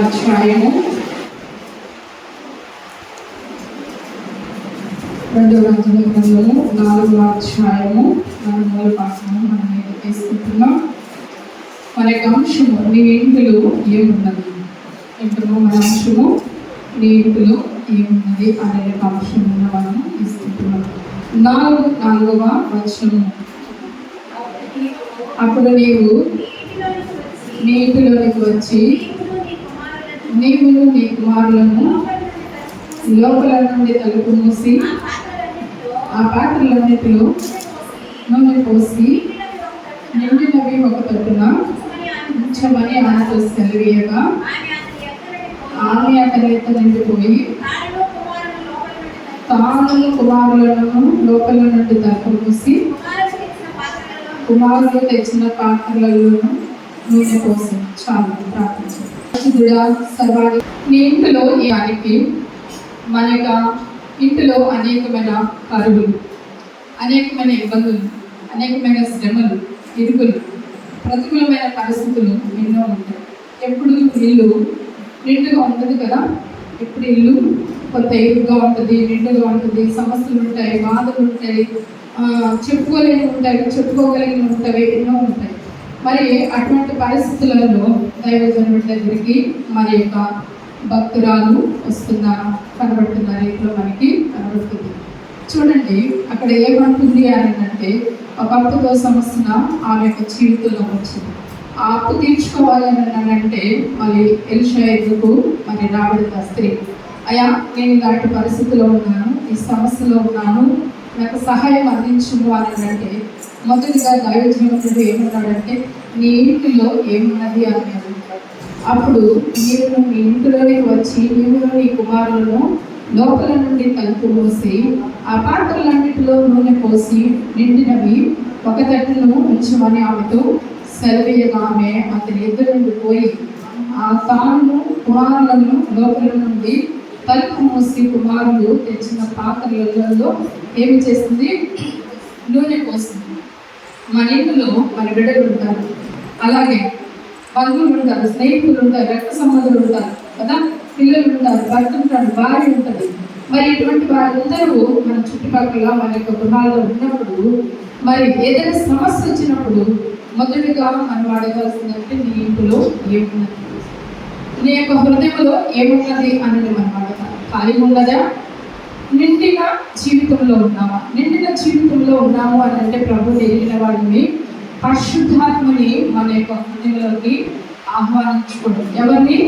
అధ్యాయము రెండవ రాజుల గ్రంథము నాలుగవ అధ్యాయము మనం పాఠము మనం మీద తీసుకుంటున్నాం. మన యొక్క అంశము నీ ఇంటిలో ఏమున్నది? ఇంట్లో మన అంశము నీ ఇంటిలో ఏమున్నది అనే యొక్క అంశము మనం తీసుకుంటున్నాం. నాలుగు నాలుగవ వచనము. అప్పుడు నీవు నీ ఇంటిలోనికి వచ్చి నీవును నీ కుమారులను లోపల నుండి తలుపు మూసి ఆ పాత్రలన్నిటిలో నూనె పోసి నిండినవి ఒక తట్టున ఉంచమని ఆయనతో సెలవీయగా ఆమె అక్కడ నిండిపోయి తాను కుమారులను లోపల నుండి తలుపు మూసి కుమారులు తెచ్చిన పాత్రలలోనూ నూనె పోసి చాలు ప్రార్థించారు పరిశుద్ధుడ సర్వాణి మీ ఇంటిలో ఈ ఆయనకి మన యొక్క ఇంటిలో అనేకమైన కరువులు అనేకమైన ఇబ్బందులు అనేకమైన శ్రమలు ఇరుకులు ప్రతికూలమైన పరిస్థితులు ఎన్నో ఉంటాయి. ఎప్పుడు ఇల్లు నిండుగా ఉంటుంది కదా? ఎప్పుడు ఇల్లు కొత్త ఇరుగ్గా ఉంటుంది నిండుగా ఉంటుంది సమస్యలు ఉంటాయి బాధలు ఉంటాయి చెప్పుకోలేని ఉంటాయి చెప్పుకోగలిగిన ఉంటాయి ఎన్నో ఉంటాయి. మరి అటువంటి పరిస్థితులలో దైవజనుడి దగ్గరికి మరి యొక్క భక్తురాలు వస్తున్నారు కనబడుతున్న రీతిలో మనకి కనబడుతుంది. చూడండి అక్కడ ఏమంటుంది అని అంటే భక్తుతో అప్పుతో సమస్య ఆమె యొక్క జీవితంలో వచ్చింది. ఆ అప్పు తీర్చుకోవాలని అంటే మరి ఎలిషా ఎదుకు మరి రాబడిన స్త్రీ అయ్యా నేను ఇలాంటి పరిస్థితిలో ఉన్నాను ఈ సమస్యలో ఉన్నాను నాకు సహాయం అందించుము అని అంటే మొదటిగా దైవజీవనుడు ఏమన్నాడంటే నీ ఇంటిలో ఏమున్నది? అని అడుగుతాడు. అప్పుడు నీవు నీ ఇంటిలోనికి వచ్చి నీవు నీ కుమారులను లోపల నుండి తలుపు మూసి ఆ పాత్రలన్నింటిలో నూనె పోసి నిండినవి ఒక తట్టును ఉంచమని ఆమెతో సెలవేయగా ఆమె అతని ఎదురు నుండి పోయి ఆ తాను కుమారులను లోపల నుండి తలుపు మూసి కుమారులు తెచ్చిన పాత్రలలో ఏమి చేస్తుంది? నూనె పోస్తుంది. మన ఇంట్లో మన బిడ్డలు ఉంటారు. అలాగే బంధువులు ఉంటారు స్నేహితులు ఉంటారు రక్త సంబంధులు ఉంటారు కదా? పిల్లలు ఉంటారు భర్త ఉంటారు భార్య ఉంటుంది. మరి ఇటువంటి వారందరూ మన చుట్టుపక్కల మన యొక్క గృహాల్లో ఉన్నప్పుడు మరి ఏదైనా సమస్య వచ్చినప్పుడు మొదటిగా మనం అడగాల్సిందంటే నీ ఇంట్లో ఏమున్నది నీ యొక్క హృదయంలో ఏమున్నది అనేది మనం అడుగుతాం. ఖాళీ ఉన్నదా నిండిన జీవితంలో ఉన్నామా నిండిన జీవితంలో ఉన్నాము అని అంటే ప్రభు తెలియని వాడిని పరిశుద్ధాత్మని మన యొక్క హృదయంలోకి ఆహ్వానించుకోవడం. ఎవరిని?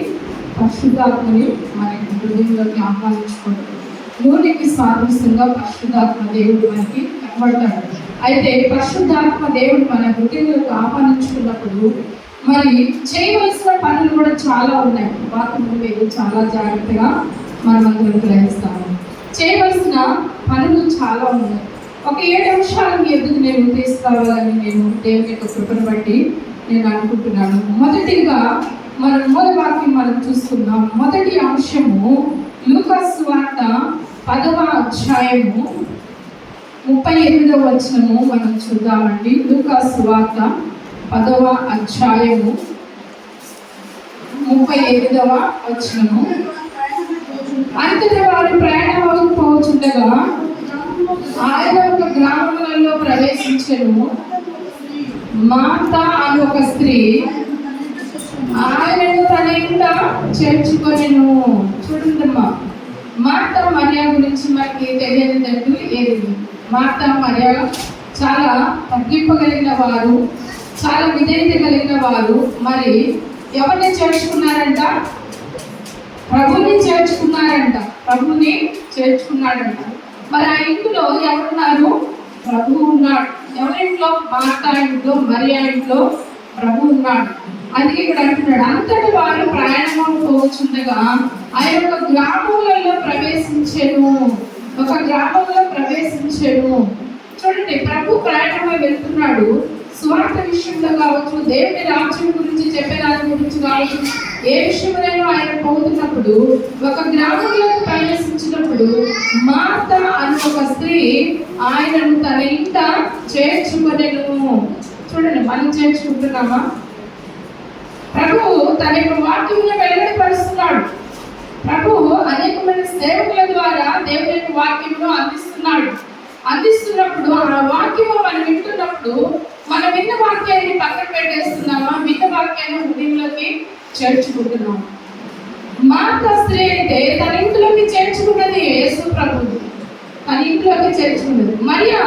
పరిశుద్ధాత్మని మన యొక్క హృదయంలోకి ఆహ్వానించుకోవడం. నూనెకి సాదృశ్యంగా పరిశుద్ధాత్మ దేవుడు మనకి కనబడతాడు. అయితే పరిశుద్ధాత్మ దేవుడు మన హృదయంలోకి ఆహ్వానించుకున్నప్పుడు మరి చేయవలసిన పనులు కూడా చాలా ఉన్నాయి. వాటిని మీరు చాలా జాగ్రత్తగా మనం గ్రహిస్తాము చేయవలసిన పనులు చాలా ఉన్నాయి. ఒక ఏడు అంశాలు మీ ఎదుగు నేను తీసుకురావాలని నేను దేవుని యొక్క కృపను బట్టి నేను అనుకుంటున్నాను. మొదటిగా మనం మూల వాక్యం మనం చూసుకుందాం మొదటి అంశము లూకస్ వార్త పదవ అధ్యాయము ముప్పై ఎనిమిదవ వచనము మనం చూద్దామండి. లూకాస్ వార్త పదవ అధ్యాయము ముప్పై ఎనిమిదవ వచ్చినము అంతటి వారు ప్రయాణం పోచుండగా ఆయన ఒక గ్రామంలో ప్రవేశించను. మాత అని ఒక స్త్రీ ఆయనను తన ఇంట చేర్చుకొనిను. చూడండమ్మా మార్త మరియా గురించి మనకి తెలియనిదంటూ ఏది? మార్త మరియా చాలా తగ్గింపగలిగిన వారు. చాలా విధేయత కలిగిన వారు. మరి ఎవరిని చేర్చుకున్నారంట? ప్రభుని చేర్చుకున్నారంట. ప్రభుని చేర్చుకున్నాడంట. మరి ఆ ఇంట్లో ఎవరున్నారు? ప్రభు ఉన్నాడు. ఎవరింట్లో మార్తా ఇంట్లో మరియా ఇంట్లో ప్రభు ఉన్నాడు. అందుకే ఇక్కడ అంటున్నాడు అంతటి వారు ప్రయాణం పోవచ్చుండగా ఆ యొక్క గ్రామములలో ప్రవేశించెను. ఒక గ్రామంలో ప్రవేశించాను. చూడండి ప్రభు ప్రయాణమై వెళ్తున్నాడు. స్వార్థ విషయంలో కావచ్చు దేవుని రాజ్యం గురించి చెప్పే దాని గురించి కావచ్చు ఏ విషయంలో ఆయన పోతున్నప్పుడు ఒక గ్రామంలో ప్రవేశించినప్పుడు మాత అని ఒక స్త్రీ ఆయనను తన ఇంట చేర్చుకునేను. చూడండి మనం చేర్చుకుంటున్నామా? ప్రభు తన యొక్క వాక్యంలో అనేకమైన సేవకుల ద్వారా దేవుని యొక్క వాక్యంలో అందిస్తున్నాడు. అందిస్తున్నప్పుడు ఆ వాక్యము మనం వింటున్నప్పుడు మనం విన్న వాక్యాన్ని పక్కన పెట్టేస్తున్నామా? విన్న వాక్యాన్ని హృదయంలోకి చేర్చుకుంటున్నాం. మార్త స్త్రీ అయితే తన ఇంట్లోకి చేర్చుకున్నది యేసు ప్రభువు తన ఇంట్లోకి చేర్చుకున్నది. మరియా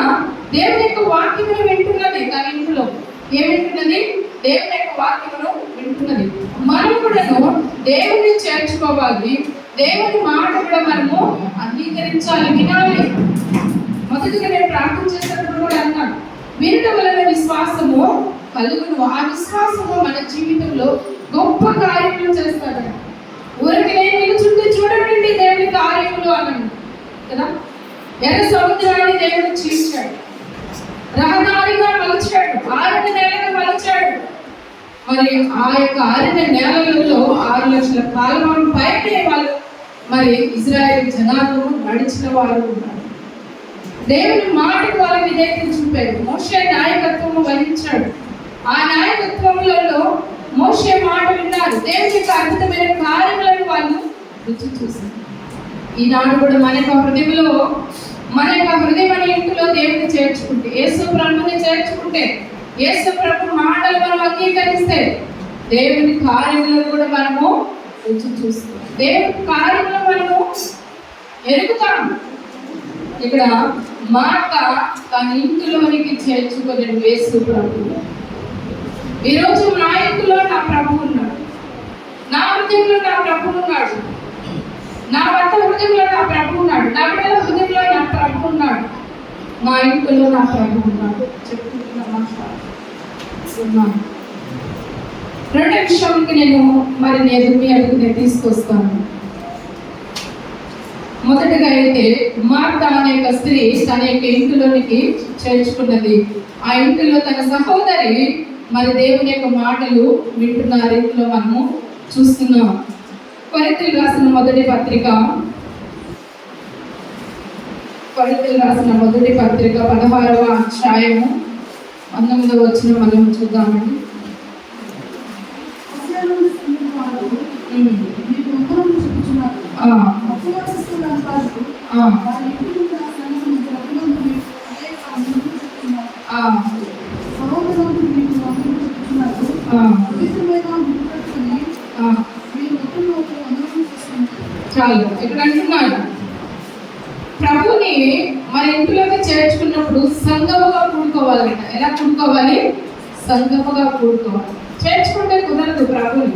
దేవుని యొక్క వాక్యమును వింటున్నది తన ఇంట్లో. ఏం వింటున్నది? దేవుని యొక్క వాక్యమును వింటున్నది. మనం కూడాను దేవుని చేర్చుకోవాలి. దేవుని మాట కూడా మనము అంగీకరించాలి వినాలి. మొదటిగా నేను ప్రార్థన చేసినప్పుడు కూడా అన్నాను వినడం వలన విశ్వాసము కలుగును. ఆ విశ్వాసము మన జీవితంలో గొప్ప కార్యములు చేస్తాడు. ఊరికి నేను నిలుచుంటే చూడండి దేవుని కార్యములు అన్నాను కదా? ఎర్ర సముద్రాన్ని దేవుడు చీల్చాడు. రహదారిగా మలచాడు. ఆరిన నేలను మలచాడు. మరి ఆ యొక్క ఆరిన నేలలలో ఆరు లక్షల కాలం పైనే వాళ్ళు మరి ఇజ్రాయెల్ జనాలు నడిచిన వారు ఉన్నారు. దేవుని మాట ద్వారా విధేయత చూపారు మోషే నాయకత్వం వహించాడు. ఆ నాయకత్వంలో మోషే మాట విన్నారు. దేవుని యొక్క అద్భుతమైన కార్యములను వాళ్ళు రుచి చూశారు. ఈనాడు కూడా మన యొక్క హృదయంలో మన యొక్క హృదయం అనే ఇంటిలో దేవుని చేర్చుకుంటే యేసు ప్రభుని చేర్చుకుంటే యేసు ప్రభు మాటలు మనం అంగీకరిస్తే దేవుని కార్యములను కూడా మనము రుచి చూస్తాం. దేవుని కార్యములను మనము ఎరుగుతాం. ఇక్కడ మాట తన ఇంటిలోనికి చేర్చుకొని వేసు ప్రభు ఈరోజు నా ఇంటిలో నా ప్రభు ఉన్నాడు. నా హృదయంలో నా ప్రభు ఉన్నాడు. నా భర్త హృదయంలో నా ప్రభు ఉన్నాడు. నా బిడ్డల హృదయంలో నా ప్రభు ఉన్నాడు. మా ఇంటిలో నా ప్రభు ఉన్నాడు. చెప్తున్నా రెండో విషయానికి నేను మరి నేను మీ అడుగు నేను తీసుకొస్తాను. మొదటగా అయితే మార్త అనే యొక్క స్త్రీ తన యొక్క ఇంటిలోనికి చేర్చుకున్నది. ఆ ఇంటిలో తన సహోదరి మరి దేవుని యొక్క మాటలు వింటున్న రీతిలో మనము చూస్తున్నాం. కొరితలు రాసిన మొదటి పత్రిక కొరితలు రాసిన మొదటి పత్రిక పదహారవ అధ్యాయము పంతొమ్మిదవ వచ్చిన మనం చూద్దామండి ఉమ్. ఆ, ఆ, ఆ, ఆ, ఆ. చాలు. ఇక్కడ అంటున్నాడు. ప్రభుని మన ఇంట్లోకి చేర్చుకున్నప్పుడు సంగముగా కూడుకోవాలంట. ఎలా కూడుకోవాలి? సంగముగా కూడుకోవాలి. చేర్చుకుంటే కుదరదు ప్రభుని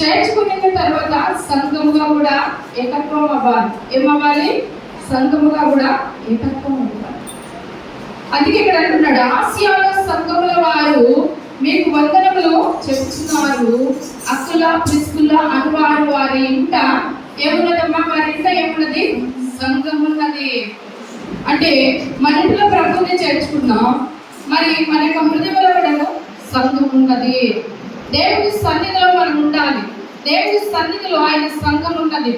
చేర్చుకున్న తర్వాత సంఘముగా కూడా ఏకత్వం అవ్వాలి. ఏమవ్వాలి? సంఘముగా కూడా ఏకత్వం ఉంటారు అందుకే ఇక్కడ అంటున్నాడు ఆసియాలో సంఘముల వారు మీకు వందనములు చెప్తున్నారు అక్కుల ప్రిస్కుల అనువారు వారి ఇంట ఏమున్నదమ్మా? వారి ఇంట ఏమున్నది? సంఘం ఉన్నది అంటే మన ఇంట్లో ప్రభుత్వం చేర్చుకున్నాం. మరి మన యొక్క హృదయంలో కూడా సంఘం ఉన్నది దేవుని సన్నిధిలో మనం ఉండాలి. దేవుని సన్నిధిలో ఆయన సంఘం ఉన్నది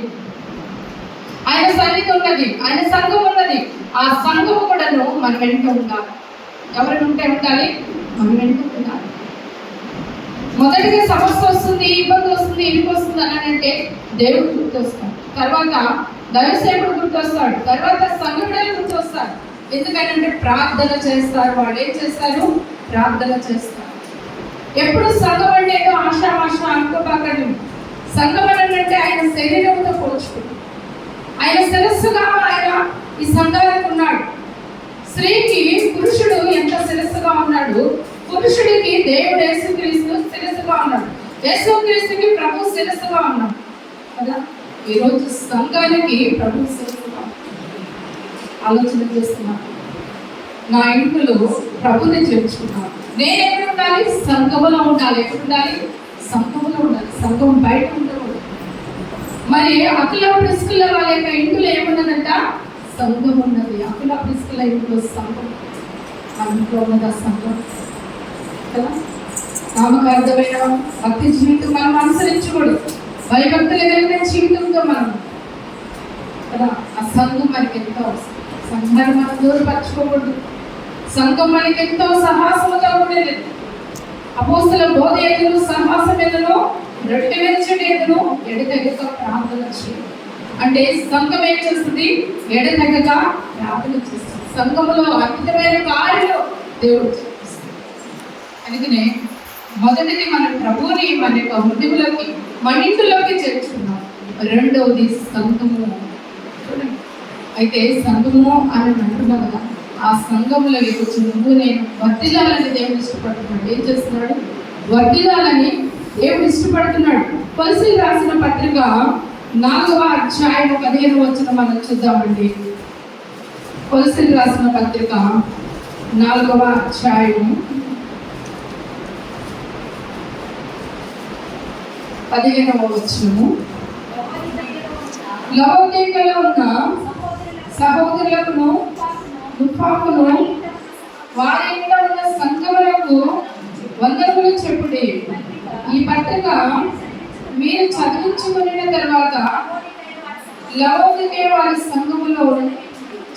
ఆయన సన్నిధి ఉన్నది ఆయన సంఘం ఉన్నది. ఆ సంఘం కూడాను మన వెంట ఉండాలి. ఎవరి ఉంటే ఉండాలి? మన వెంట ఉండాలి. మొదటిగా సమస్య వస్తుంది ఇబ్బంది వస్తుంది ఇరుకు వస్తుంది అని అంటే దేవుడు గుర్తొస్తాడు. తర్వాత దైవసేవుడు గుర్తొస్తాడు. తర్వాత సంఘుడే గుర్తొస్తాడు ఎందుకంటే ప్రార్థన చేస్తారు. వాళ్ళు ఏం చేస్తారు? ప్రార్థన చేస్తారు. ఎప్పుడు సంఘం అంటే ఏదో ఆశామాష అనుకోబాకండి సంఘం అంటే ఆయన శరీరంతో పోల్చుకుంటుంది ఆయన శిరస్సుగా ఆయన ఈ సంఘానికి ఉన్నాడు. స్త్రీకి పురుషుడు ఎంత శిరస్సుగా ఉన్నాడు? పురుషుడికి దేవుడు యేసుక్రీస్తు శిరస్సుగా ఉన్నాడు. యేసుక్రీస్తుకి ప్రభు శిరస్సుగా ఉన్నాడు. కదా? ఈరోజు సంఘానికి ప్రభు శిరస్సుగా ఆలోచన చేస్తున్నాను నా ఇంట్లో ప్రభుని చేర్చుకున్నాను నేను ఎక్కడ ఉండాలి? సంఘములో ఉండాలి. ఎక్కడ ఉండాలి? సంఘములో ఉండాలి. సంఘం బయట ఉండాలి మరి అకుల ప్రిస్కుల వాళ్ళ యొక్క ఇంట్లో ఏమున్నదంట సంఘం ఉన్నది. అకుల ప్రిస్కుల ఇంట్లో సంఘం. మన ఇంట్లో ఉన్నది ఆ సంఘం. కదా? నామకార్థమైన భక్తి జీవితం మనం అనుసరించకూడదు. భయభక్తులు కలిగిన జీవితంతో మనం కదా? ఆ సంఘం మనకి ఎంతో అవసరం. సంఘాన్ని మనం దూరపరచుకోకూడదు. సంఘం మనకి ఎంతో సాహసముగా ఉండేది అపోస్తుల బోధ ఎదురు సహవాసం ఎదురు రొట్టె ఎదురు ఎడతెగక ప్రార్థన చేయాలి అంటే సంఘం ఏం చేస్తుంది? ఎడతెగక ప్రార్థన చేస్తుంది. సంఘములో అద్భుతమైన కార్యాలు దేవుడు అందుకనే మొదటిది మన ప్రభువుని మన యొక్క హృదయంలోకి మన ఇంటిలోకి చేర్చుకున్నాం రెండవది సంఘము. అయితే సంఘము అని అంటున్నాం కదా ఆ సంఘంలో వచ్చి నువ్వు నేను వర్తిల్లాలని దేవుడు ఇష్టపడుతున్నాడు. ఏం చేస్తున్నాడు? వర్తిల్లాలని దేవుడు ఇష్టపడుతున్నాడు. పరిశీలి రాసిన పత్రిక నాలుగవ అధ్యాయం పదిహేను వచ్చిన మనం చూద్దామండి. కొలసిలు రాసిన పత్రిక నాలుగవ అధ్యాయం పదిహేనవ వచ్చును లవోదీకలో ఉన్న సహోదరులను దుఃఖాకును వారి ఇంట్లో ఉన్న సంఘములకు వందనములు చెప్పుడే. కనుక మీరు చదివించుకున్న తర్వాత లవోదికే వారి సంఘములో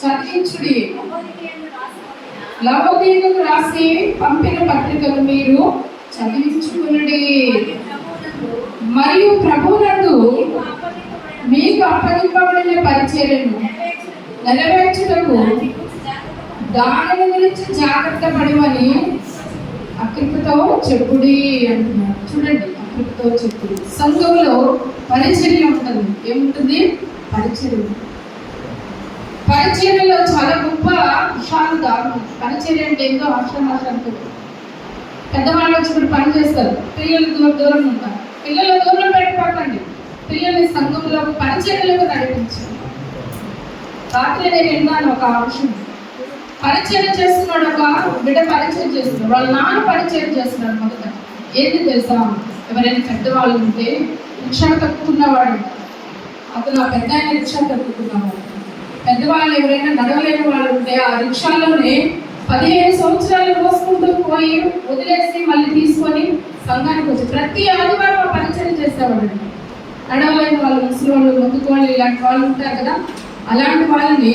చదివించుడి. లవోదీకకు రాసి పంపిన పత్రికలు మీరు చదివించుకునుడి. మరియు ప్రభువునందు మీకు అప్పగింపబడిన పరిచర్యను నెరవేర్చుటకు దాని గురించి జాగ్రత్త పడమని అకృపతో చెప్పుడి అంటున్నారు చూడండి. అకృపతో చెప్పుడి సంఘంలో పరిచర్య ఉంటుంది. ఏముంటుంది? పరిచర్య. పరిచర్యలో చాలా గొప్ప విషయాలు దారుణం. పరిచర్య అంటే ఏందో ఆశ్రమాశానికి పెద్దవాళ్ళు వచ్చినప్పుడు పని చేస్తారు. పిల్లలు దూరం దూరం ఉంటారు. పిల్లల దూరం పెట్టకండి పిల్లల్ని సంఘంలో పరిచర్యలకు నడిపించండి. రాత్రి నేను విన్నాను ఒక అంశం పరిచయం చేస్తున్నాడు ఒక బిడ్డ పరిచయం చేస్తున్నాడు. వాళ్ళ నాన్న పరిచయం చేస్తున్నాడు మొదట. ఏంటి తెలుసా? ఎవరైనా పెద్దవాళ్ళు ఉంటే రిక్షా తక్కున్నవాడు అతను ఆ పెద్ద ఆయన రిక్షా తక్కున్నవాడు పెద్దవాళ్ళు ఎవరైనా నడవలేని వాళ్ళు ఉంటే ఆ రిక్షాలోనే పదిహేను సంవత్సరాలు మోసుకుంటూ పోయి వదిలేసి మళ్ళీ తీసుకొని సంఘానికి వచ్చి ప్రతి ఆదివారం ఆ పరిచయం చేసేవాడు. నడవలేని వాళ్ళు ముసలి వాళ్ళు మొక్కుకోవాలి ఇలాంటి వాళ్ళు ఉంటారు కదా. అలాంటి వాళ్ళని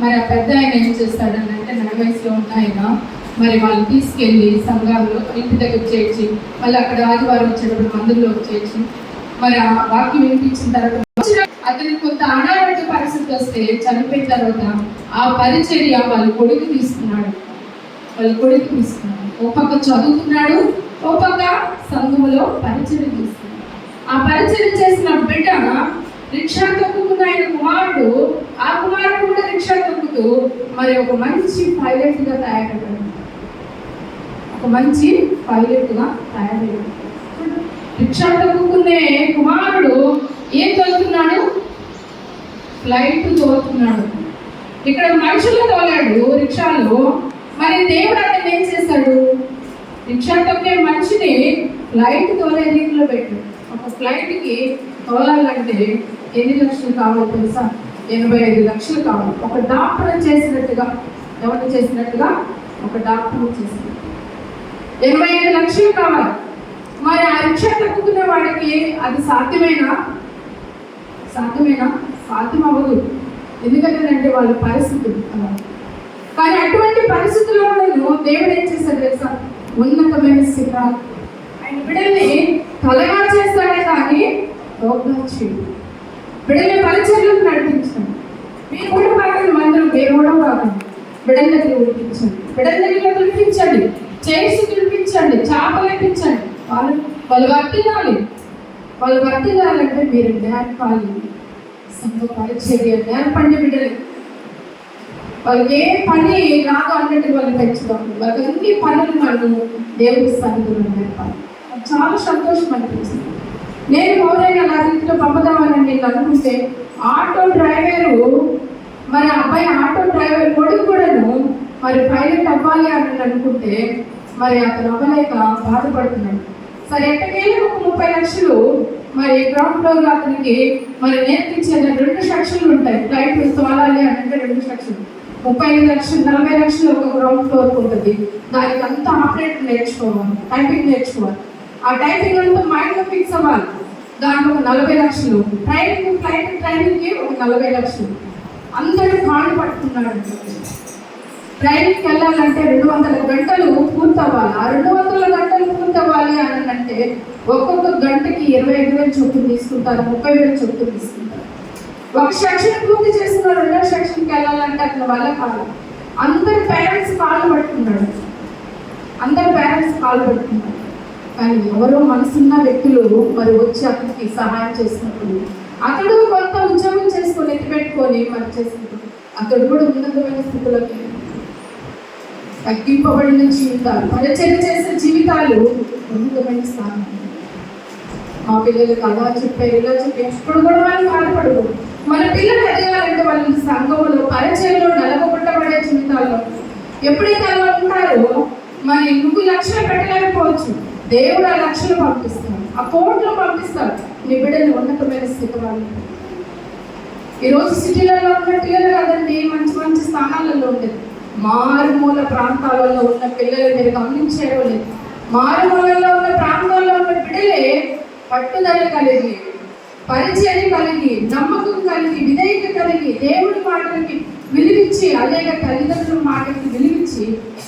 మరి ఆ పెద్ద ఆయన ఏం చేస్తాడని అంటే ఉన్న ఆయన మరి వాళ్ళు తీసుకెళ్ళి సంఘంలో ఇంటి దగ్గర చేర్చి మళ్ళీ అక్కడ ఆదివారం వచ్చేటప్పుడు మందుల్లోకి చేర్చి మరి ఆ వాక్యం వినిపించిన తర్వాత అతనికి కొంత అనారోగ్య పరిస్థితి వస్తే చనిపోయిన తర్వాత ఆ పరిచర్య వాళ్ళ కొడుకు తీసుకున్నాడు. వాళ్ళ కొడుకు తీసుకున్నాడు. ఓ పక్క చదువుతున్నాడు ఓ పక్క సంఘములో పరిచయం తీసుకున్నాడు ఆ పరిచయం చేసిన బిడ్డ రిక్షా తొక్కుతున్న ఆయన కుమారుడు ఆ కుమారుడు కూడా రిక్షా తొక్కుతూ మరి ఒక మంచి పైలట్గా తయారయ్యాడు ఒక మంచి పైలట్గా తయారయ్యాడు. రిక్షా తొక్కుకునే కుమారుడు ఏం తోలుతున్నాడు? ఫ్లైట్ తోలుతున్నాడు. ఇక్కడ మనుషులు తోలాడు రిక్షాలో. మరి దేవుడు అతను ఏం చేశాడు రిక్షా తొక్కే మనిషిని ఫ్లైట్ తోలే రీతిలో పెట్టు ఒక ఫ్లైట్కి తోలాలంటే ఎన్ని లక్షలు కావాలి తెలుసా? ఎనభై ఐదు లక్షలు కావాలి. ఒక డాక్టర్ చేసినట్టుగా ఎవరు చేసినట్టుగా? ఒక డాక్టర్ చేసినట్టు ఎనభై ఐదు లక్షలు కావాలి. మరి ఆ రిక్షా తక్కుతున్న వాడికి అది సాధ్యమేనా? సాధ్యమేనా? సాధ్యం అవ్వదు ఎందుకంటే వాళ్ళ పరిస్థితులు కానీ అటువంటి పరిస్థితుల్లో కూడా దేవుడు ఏం చేశాడు తెలుసా? ఉన్నతమైన శిఖరాలు ఆయన బిడ్డల్ని తలగా చేస్తాడే కానీ రోగ్గా చేయడు బిడ్డల్ని పరిచర్లకు నడిపించండి. మీరు కూడా కాకండి మందిరం మీరు కూడా కాకండి బిడ్డల దగ్గర ఉడిపించండి బిడ్డల దగ్గర ఉడిపించండి చేసి పిలిపించండి చేపలు ఇప్పించండి వాళ్ళు వాళ్ళు వర్తినాలి వాళ్ళు వర్తినాలంటే మీరు నేర్పాలి సంఘ పరిచర్య నేర్పండి బిడ్డలు. వాళ్ళకి ఏ పని రాదు అన్నట్టు వాళ్ళు పెంచుతాం వాళ్ళకి అన్ని పనులు మనం దేవుడి సన్నిధిలో నేర్పాలి నాకు చాలా సంతోషం అనిపించింది నేను ఎవరైనా నా రీతిలో పంపుదామని నేను అనుకుంటే ఆటో డ్రైవరు మరి అబ్బాయి ఆటో డ్రైవర్ కొడుకు కూడాను మరి పైలట్ అవ్వాలి అని అనుకుంటే మరి అతను ఒకలేక బాధపడుతున్నాడు సరే ఎట్టకేళ్ళు ఒక ముప్పై లక్షలు మరి గ్రౌండ్ ఫ్లోర్ అతనికి మరి నేర్పించే రెండు సెక్షన్లు ఉంటాయి. ఫ్లైట్ తోలాలి అని అంటే రెండు సెక్షన్లు. ముప్పై ఐదు లక్షలు నలభై లక్షలు ఒక గ్రౌండ్ ఫ్లోర్ ఉంటుంది. దానికి అంతా ఆపరేటర్ నేర్చుకోవాలి టైపింగ్ నేర్చుకోవాలి. ఆ టైపింగ్ అంతా మైండ్ ఫిక్స్ అవ్వాలి. దానికి ఒక నలభై లక్షలు. ట్రైనింగ్ ఫ్లైట్ ట్రైనింగ్కి ఒక నలభై లక్షలు. అందరూ కాళ్ళు పట్టుకున్నాడు ట్రైనింగ్కి వెళ్ళాలంటే రెండు వందల గంటలు పూర్తవ్వాలి. ఆ రెండు వందల గంటలు పూర్తవ్వాలి అని అంటే ఒక్కొక్క గంటకి ఇరవై ఐదు వేలు చొప్పున తీసుకుంటారు ముప్పై వేలు చొప్పున తీసుకుంటారు. ఒక సెక్షన్ పూర్తి చేస్తున్న రెండో సెక్షన్కి వెళ్ళాలంటే అతని వల్ల కాదు అందరు పేరెంట్స్ కాళ్ళు పట్టుకున్నాడు అందరు పేరెంట్స్ కాళ్ళు పట్టుకున్నారు. కానీ ఎవరో మనసున్న వ్యక్తులు మరి వచ్చి అతనికి సహాయం చేసినప్పుడు అతడు కొంత ఉద్యోగం చేసుకొని ఎత్తిపెట్టుకొని మరి చేసినప్పుడు అతడు కూడా ఉన్నతమైన స్థితిలోకి తగ్గింపబడిన జీవితాలు పరిచయం చేసే జీవితాలు ఉన్నతమైన స్థానం. మా పిల్లలకు అలా చెప్పారు ఇలా చెప్పి. ఎప్పుడు కూడా వాళ్ళు బాధపడదు మన పిల్లలు ఎదగాలంటే వాళ్ళు సంఘములో పరిచయంలో నలగొట్టబడే జీవితాల్లో. ఎప్పుడైతే అలా ఉంటారో మరి నువ్వు లక్షలు పెట్టలేకపోవచ్చు. దేవుడు ఆ లక్షలు పంపిస్తాడు. ఆ కోట్లు పంపిస్తాడు. నీ బిడ్డని ఉన్నతమైన స్థితి వాళ్ళు. ఈరోజు సిటీలలో ఉన్న పిల్లలు కాదండి మంచి మంచి స్థానాలలో ఉండేది మారుమూల ప్రాంతాలలో ఉన్న పిల్లలు మీరు గమనించారో లేదు మారుమూలలో ఉన్న ప్రాంతాల్లో ఉన్న బిడ్డలే పట్టుదల కలిగి పరిచయం కలిగి నమ్మకం కలిగి విధేయత కలిగి దేవుడి మాటలకి విలువించి అలాగే తల్లిదండ్రుల మాటలకి విలువించి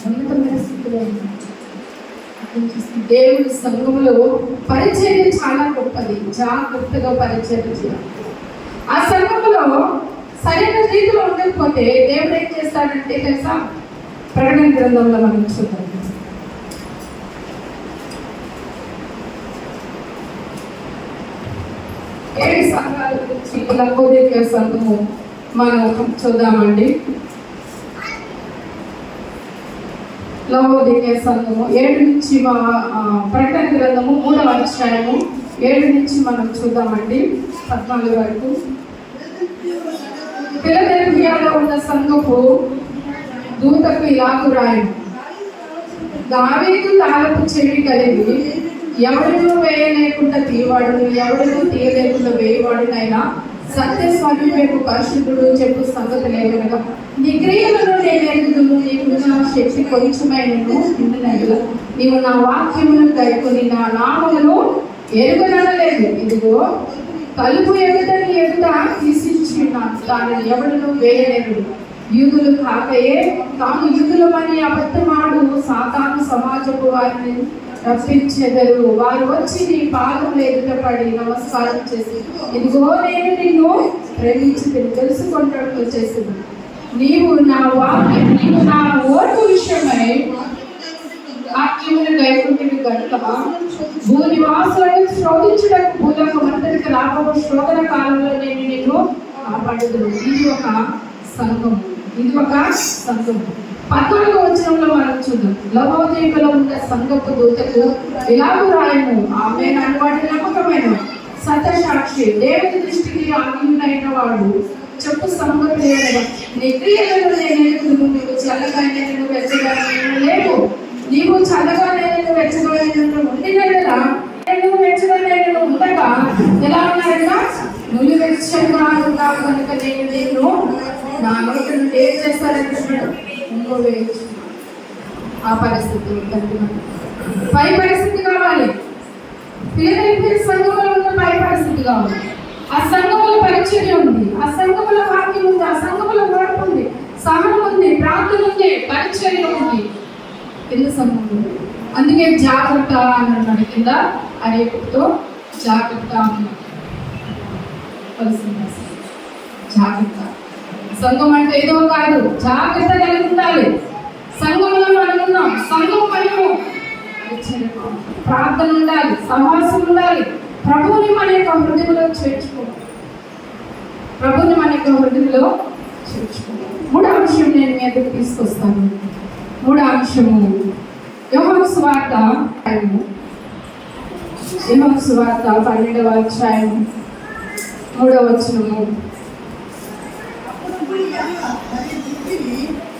ఉన్నతమైన స్థితిలో దేవుడి సంఘంలో పరిచయం చాలా గొప్పది. జాగ్రత్తగా పరిచయం చేయాలి. ఆ సంఘంలో సరైన రీతిలో ఉండకపోతే దేవుడు ఏం చేస్తాడంటే తెలుసా? ప్రకటన గ్రంథంలో మనం చూద్దాం. ఏడు సంఘాల గురించి లక్కోదేవ సంఘము మనం చూద్దామండి. లవోదిక సంఘము ఏడు నుంచి మా ప్రకటన గ్రంథము మూడవ అధ్యాయము ఏడు నుంచి మనం చూద్దామండి. పద్నాలుగు వరకు. ఫిలదెల్ఫియాలో ఉన్న సంఘపు దూతకు ఇలాకు రాయను దావీదు తాలపు చెవి కలిగి ఎవడును వేయలేకుండా తీయవాడును ఎవడను తీయలేకుండా వేయవాడునైనా సత్య స్వరూపేపు పరిశుద్ధుడు చెప్పు సంగతి లేదనగా నీ క్రియలను నేను ఎరుగుదును నీకున్న శక్తి కొంచెమైనను ఇందునగా నీవు నా వాక్యమును కైకొని నా నామమును ఎరుగనలేదు ఇదిగో తలుపు ఎదుటని ఎదుట తీసిచ్చున్నాను దానిని ఎవడును వేయలేదు యూదులు కాకయే తాము యూదులమని అబద్ధమాడు సాతాను సమాజపు వారిని రప్పించెదరు. వారు వచ్చి నీ పాదం ఎదుట పడి నమస్కారం చేసి ఇదిగో నేను నిన్ను ప్రేమించి తెలుసుకుంటాడు చేసింది నీవు నా వాక్యం నీవు నా ఓర్పు విషయమై వాక్యమును గైకుంటుంది కనుక భూనివాసులను శోధించడానికి భూలకు మంతరికి లాభము శోధన కాలంలో నేను నిన్ను కాపాడుదును ఇది ఒక సంఘం ఇది ఒక సంఘం పద్నాలుగు వచనంలో మనం చూద్దాం. లవోదీపలో ఉన్న సంఘపు దూతకు ఇలాగూ రాయము? ఆమె నడవాడి నమ్మకమైన సత్యసాక్షి. దేవుని దృష్టికి ఆగినైన వాడు. చెప్పు సంగతి నీ క్రియలను నేను చల్లగా నేను వెచ్చగా నేను లేవు. నీవు చల్లగా నేను వెచ్చగా నువ్వు ఉండినగా ఉండగా ఎలా ఉన్నారన్నా నువ్వు వెచ్చగా ఉన్నావు కనుక నేను నేను నా నోటి ఏం చేస్తానంటున్నాడు ఇంకో ఆ పరిస్థితి పై పరిస్థితి కావాలి. ఫిలదెల్ఫియా సంఘంలో ఉన్న పై పరిస్థితి కావాలి. ఆ సంఘముల పరిచర్య ఉంది. ఆ సంఘముల వాక్యం ఉంది. ఆ సంఘముల ఓర్పు ఉంది. సహనం ఉంది. ప్రార్థన ఉంది. పరిచర్య ఉంది. కింద సంఘం అందుకే జాగ్రత్త అని అన్నాడు కింద అరేపుతో జాగ్రత్త అన్నాడు జాగ్రత్త. సంఘం అంటే ఏదో కాదు. జాగ్రత్త కలిగి ఉండాలి. సంఘంలో మనం ఉన్నాం. సంఘం మనము. ప్రార్థన ఉండాలి. సమాసం ఉండాలి. ప్రభువుని మన యొక్క హృదయంలో చేర్చుకోవాలి. ప్రభుని మన యొక్క హృదయంలో చేర్చుకోవాలి. మూడో విషయం నేను మీ దగ్గర తీసుకొస్తాను. మూడో అంశము యోహాను సువార్త యోహాను సువార్త పన్నెండవ అధ్యాయం మూడవ వచనము.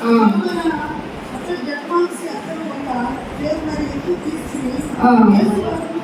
ఆ, ఆ.